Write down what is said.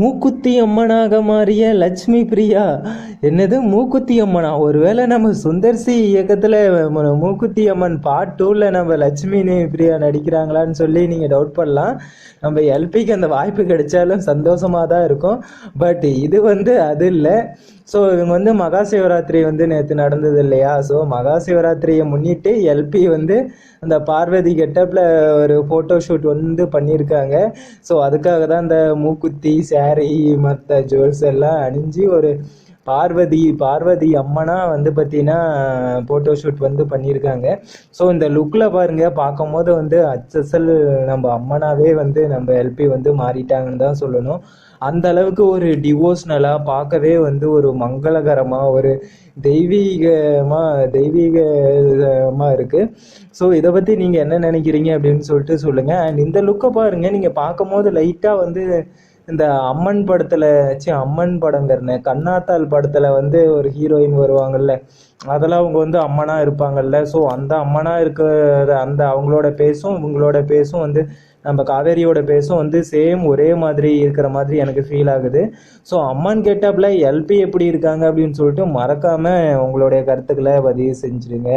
மூக்குத்தி அம்மனாக மாறிய லட்சுமி பிரியா. என்னது? மூக்குத்தி அம்மனா? ஒருவேளை நம்ம சுந்தர்சி இயக்கத்தில் மூக்குத்தி அம்மன் பார்ட் டூவில் நம்ம லட்சுமி பிரியா நடிக்கிறாங்களான்னு சொல்லி நீங்கள் டவுட் பண்ணலாம் நம்ம எல்பிக்கு அந்த வாய்ப்பு கிடைச்சாலும் சந்தோஷமாக தான் இருக்கும். பட் இது வந்து அது இல்லை. ஸோ இவங்க வந்து மகா சிவராத்திரி வந்து நேற்று நடந்தது இல்லையா? ஸோ மகா சிவராத்திரியை முன்னிட்டு எல்பி வந்து அந்த பார்வதி கெட்டப்பில் ஒரு ஃபோட்டோ ஷூட் வந்து பண்ணியிருக்காங்க. ஸோ அதுக்காக தான் இந்த மூக்குத்தி சே saree மற்ற ஜுவல்ஸ் எல்லாம் அணிஞ்சு ஒரு பார்வதி பார்வதி அம்மனா வந்து பார்த்தீங்கன்னா ஃபோட்டோ ஷூட் வந்து பண்ணியிருக்காங்க. ஸோ இந்த லுக்கில் பாருங்க பார்க்கும்போது வந்து அச்சசல் நம்ம அம்மனாவே வந்து நம்ம எல்பி வந்து மாறிட்டாங்கன்னு தான் சொல்லணும். அந்த அளவுக்கு ஒரு டிவோஷனலாக பார்க்கவே வந்து ஒரு மங்களகரமாக ஒரு தெய்வீகமாக தெய்வீகமாக இருக்குது ஸோ இதை பற்றி நீங்கள் என்ன நினைக்கிறீங்க அப்படின்னு சொல்லிட்டு சொல்லுங்கள் அண்ட் இந்த லுக்கை பாருங்கள் நீங்கள் பார்க்கும்போது லைட்டாக வந்து இந்த அம்மன் படத்தில் ச்சீ அம்மன் படங்கிறன. கண்ணாத்தாள் படத்தில் வந்து ஒரு ஹீரோயின் வருவாங்கல்ல. அதெல்லாம் அவங்க வந்து அம்மனாக இருப்பாங்கல்ல. ஸோ அந்த அம்மனாக இருக்கிற அந்த அவங்களோட பேசும் இவங்களோட பேசும் வந்து நம்ம காவேரியோட பேசும் வந்து சேம் ஒரே மாதிரி இருக்கிற மாதிரி எனக்கு ஃபீல் ஆகுது. ஸோ அம்மன் கெட்டப்பில் எல்பி எப்படி இருக்காங்க? அப்படின்னு சொல்லிட்டு மறக்காமல் உங்களுடைய கருத்துக்களை பதிவு செஞ்சுருங்க.